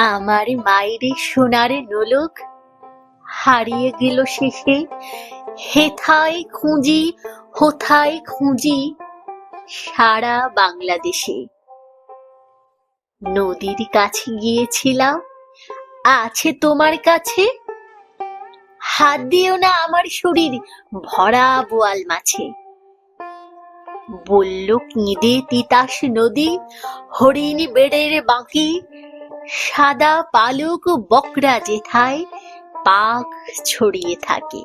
আমার মায়ের সোনার নোলক, হারিয়ে গেল শেষে। হেথায় খুঁজি, হোথায় খুঁজি সারা বাংলাদেশে। নদীর কাছে গিয়েছিলাম, আছে তোমার কাছে? হাত দিও না আমার শরীর, ভরা বোয়াল মাছে। বলল, কেঁদে তিতাস নদী, হরিণ বেড়ের বাঁকি। সাদা পালক বকরা যেথায়, পাক ছড়িয়ে থাকে।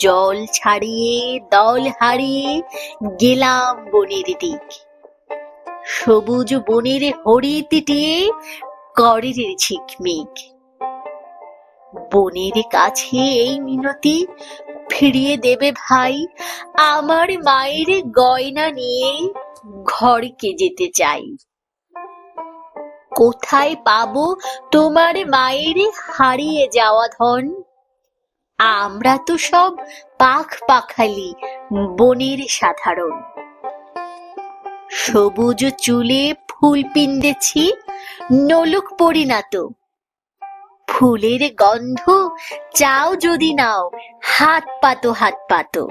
জল ছাড়িয়ে, দল হারিয়ে গেলাম বনের দিক। সবুজ বনের হরিত টিয়ে করের ঝিকমিক বনের কাছে এই মিনতি ফিরিয়ে দেবে ভাই, আমার মায়ের গয়না নিয়ে ঘরকে যেতে চাই। কোথায় পাবো? তোমার মায়ের হারিয়ে যাওয়া ধন। আমরা তো সব পাখ পাখালি, বনের সাধারণ। সবুজ চুলে ফুল পিন্দেছি, নলুক পরিণত। ফুলের গন্ধ চাও যদি নাও, হাত পাতো হাত পাতো।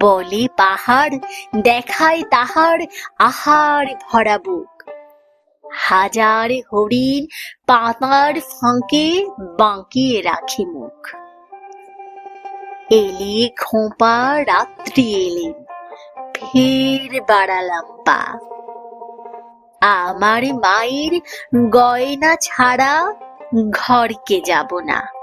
বলে পাহাড় দেখায় তাহার আহার ভরা বুক। হাজার হরিণ পাতার ফাঁকে বাঁকিয়ে রাখি মুখ। এলে খোঁপা রাত্রি এলেন ফের বাড়ালাম পা। আমার মায়ের গয়না ছাড়া ঘরকে যাব না।